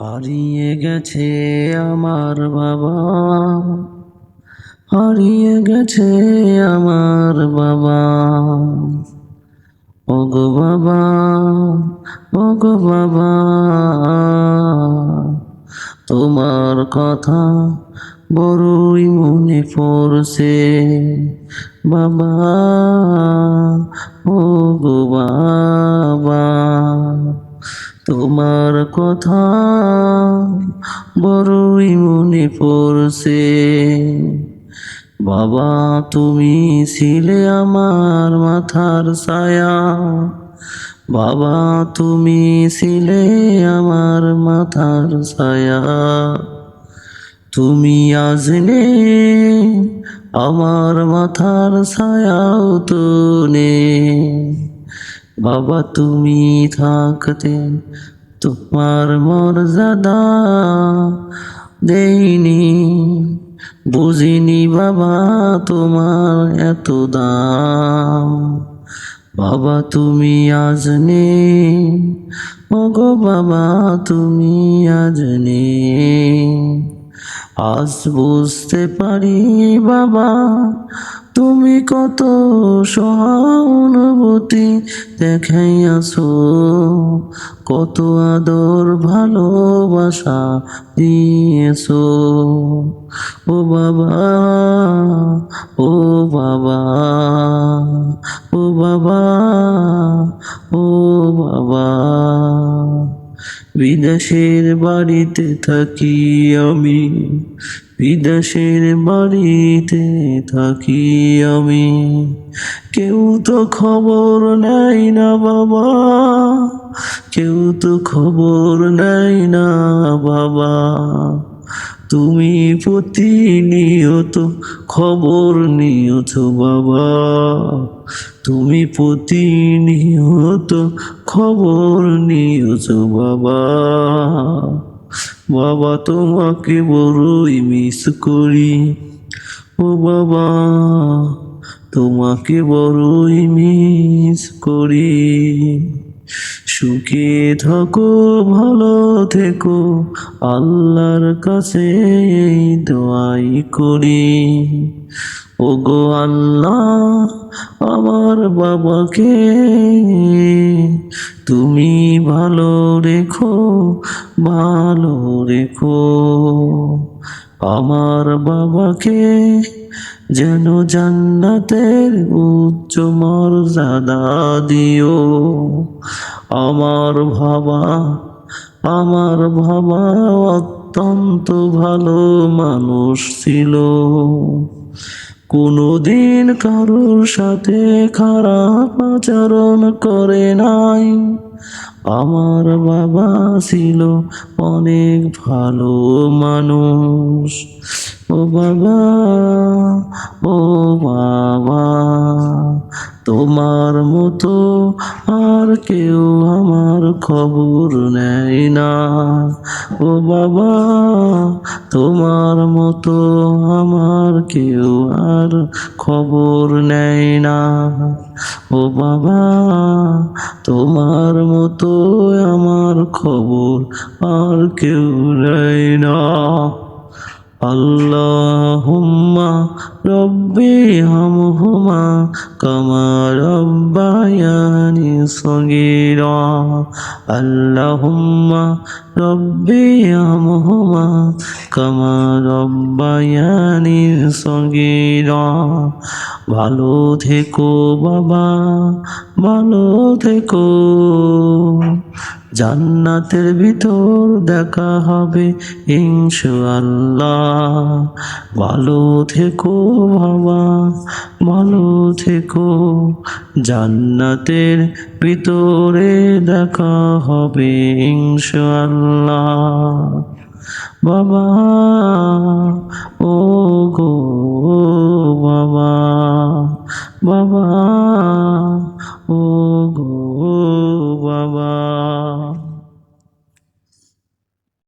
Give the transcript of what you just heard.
হারিয়ে গেছে আমার বাবা। হারিয়ে গেছে আমার বাবা। ওগো বাবা ওগো বাবা। তোমার কথা বড়ই মনে পড়ছে। বাবা, ওগো বাবা কথা বড়ই মনে পড়ছে। বাবা, তুমি ছিলে আমার মাথার ছায়া। বাবা, তুমি ছিলে আমার মাথার ছায়া। তুমি আজনে আমার মাথার ছায়াও তো নে বাবা, তুমি থাকতে তোমার মর্যাদা দেইনি। বুঝিনি বাবা তোমার এত দাম। বাবা তুমি আজ নেই। ওগো বাবা তুমি আজ নেই। আজ বুঝতে পারি বাবা তুমি কত সহানুভূতি দেখাইয়াছো, কত আদর ভালোবাসা দিয়েছ। ও বাবা ও বাবা ও বাবা, ও বিদেশের বাড়িতে থাকি আমি, বিদেশের বাড়িতে থাকি আমি। কেউ তো খবর নেয় না বাবা, কেউ তো খবর নেয় না বাবা। তুমি প্রতিনিয়ত খবর নিয়ত বাবা। তুমি প্রতিনিয়ত খবর নিয়ত বাবা। বাবা, তোমাকে বড়ই মিস করি। ও বাবা, তোমাকে বড়ই মিস করি। সুখে থাকো, ভালো থেকো, আল্লাহর কাছে দোয়াই করি। ওগো আল্লাহ, আমার বাবাকে তুমি ভালো রেখো ভালো রেখো। আমার বাবাকে যেন জান্নাতের উচ্চ মর্যাদা দিও। আমার বাবা আমার বাবা অত্যন্ত ভালো মানুষ ছিল। কোনোদিন কারোর সাথে খারাপ আচরণ করে নাই। আমার বাবা ছিল অনেক ভালো মানুষ। ও বাবা ও বাবা, তোমার মতো আর কেউ আমার খবর নেয় না। ও বাবা, তোমার মতো আমার কেউ আর খবর নেয় না। ও বাবা, তোমার মতো আমার খবর আর কেউ নেয় না। আল্লাহুম্মা রব্বি হামহুমা কামা রব্বায়ানি সগীরা। আল্লাহুম্মা রব্বি হামহুমা কামা রব্বায়ানি সগীরা। ভালো থেকো বাবা, ভালো থেকো। জান্নাতের ভিতর দেখা হবে ইনশাআল্লাহ। ভালো থেকো বাবা, ভালো থেকো। জান্নাতের ভিতরে দেখা হবে ইনশাআল্লাহ। বাবা ও গো বাবা। বাবা ও